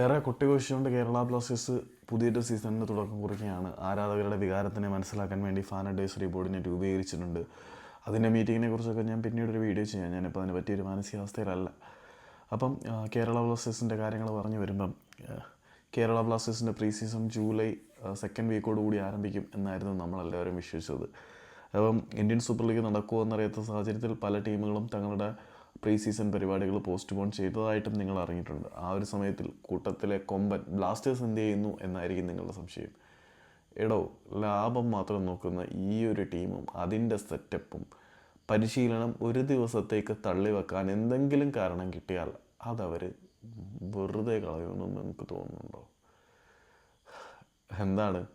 ഏറെ കൊട്ടിഘോഷിച്ചുകൊണ്ട് കേരള ബ്ലാസ്റ്റേഴ്സ് പുതിയൊരു സീസണിന് തുടക്കം കുറിക്കുകയാണ്. ആരാധകരുടെ വികാരത്തിനെ മനസ്സിലാക്കാൻ വേണ്ടി ഫാൻ അഡ്വൈസറി ബോർഡിനെ രൂപീകരിച്ചിട്ടുണ്ട്. അതിന്റെ മീറ്റിങ്ങിനെ കുറിച്ചൊക്കെ ഞാൻ പിന്നീട് ഒരു വീഡിയോ ചെയ്യാം. ഞാനിപ്പോൾ അതിനെ പറ്റിയൊരു മാനസികാവസ്ഥയിലല്ല. അപ്പം കേരള ബ്ലാസ്റ്റേഴ്സിന്റെ കാര്യങ്ങൾ പറഞ്ഞു വരുമ്പം കേരള ബ്ലാസ്റ്റേഴ്സിന്റെ പ്രീ സീസൺ ജൂലൈ സെക്കൻഡ് വീക്കോട് കൂടി ആരംഭിക്കും എന്നായിരുന്നു നമ്മളെല്ലാവരും വിശ്വസിച്ചത്. അപ്പം ഇന്ത്യൻ സൂപ്പർ ലീഗ് നടക്കുമോ എന്നറിയാത്ത സാഹചര്യത്തിൽ പല ടീമുകളും തങ്ങളുടെ പ്രീ സീസൺ പരിപാടികൾ പോസ്റ്റ്പോൺ ചെയ്തതായിട്ടും നിങ്ങൾ അറിഞ്ഞിട്ടുണ്ട്. ആ ഒരു സമയത്തിൽ കൂട്ടത്തിലെ കൊമ്പൻ ബ്ലാസ്റ്റേഴ്സ് എന്ത് ചെയ്യുന്നു എന്നായിരിക്കും നിങ്ങളുടെ സംശയം. എടോ ലാഭം മാത്രം നോക്കുന്ന ഈ ഒരു ടീമും അതിന്റെ സെറ്റപ്പും പരിശീലനം ഒരു ദിവസത്തേക്ക് തള്ളിവെക്കാൻ എന്തെങ്കിലും കാരണം കിട്ടിയാൽ അതവർ വെറുതെ കളയുമെന്ന് നിങ്ങൾക്ക് തോന്നുന്നുണ്ടോ? എന്താണ്?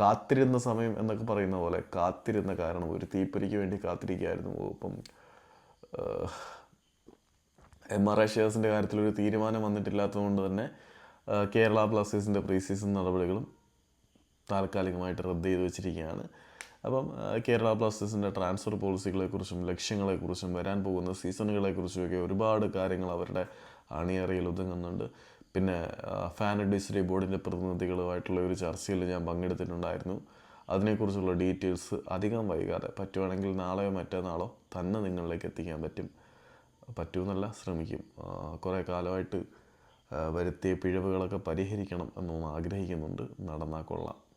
കാത്തിരുന്ന സമയം എന്നൊക്കെ പറയുന്ന പോലെ കാത്തിരുന്ന കാരണം ഒരു തീപ്പൊരിക്ക് വേണ്ടി കാത്തിരിക്കുകയായിരുന്നു ഇപ്പം എം ആർ ഐ ഷെയർസിന്റെ കാര്യത്തിൽ ഒരു തീരുമാനം വന്നിട്ടില്ലാത്തതുകൊണ്ട് തന്നെ കേരള ബ്ലാസ്റ്റേഴ്സിന്റെ പ്രീ സീസൺ നടപടികളും താൽക്കാലികമായിട്ട് റദ്ദ് ചെയ്ത് വെച്ചിരിക്കുകയാണ്. അപ്പം കേരള ബ്ലാസ്റ്റേഴ്സിന്റെ ട്രാൻസ്ഫർ പോളിസികളെക്കുറിച്ചും ലക്ഷ്യങ്ങളെക്കുറിച്ചും വരാൻ പോകുന്ന സീസണുകളെക്കുറിച്ചുമൊക്കെ ഒരുപാട് കാര്യങ്ങൾ അവരുടെ അണിയറയിൽ ഒതുങ്ങുന്നുണ്ട്. പിന്നെ ഫാൻ അഡ്വൈസറി ബോർഡിന്റെ പ്രതിനിധികളുമായിട്ടുള്ള ഒരു ചർച്ചയിൽ ഞാൻ പങ്കെടുത്തിട്ടുണ്ടായിരുന്നു. അതിനെക്കുറിച്ചുള്ള ഡീറ്റെയിൽസ് അധികം വൈകാതെ പറ്റുവാണെങ്കിൽ നാളെയോ മറ്റന്നാളോ തന്നെ നിങ്ങളിലേക്ക് എത്തിക്കാൻ പറ്റും. പറ്റുമെന്നല്ല ശ്രമിക്കും. കുറേ കാലമായിട്ട് വരുത്തിയ പിഴവുകളൊക്കെ പരിഹരിക്കണം എന്നൊന്ന് ആഗ്രഹിക്കുന്നുണ്ട്. നടന്നാൽ കൊള്ളാം.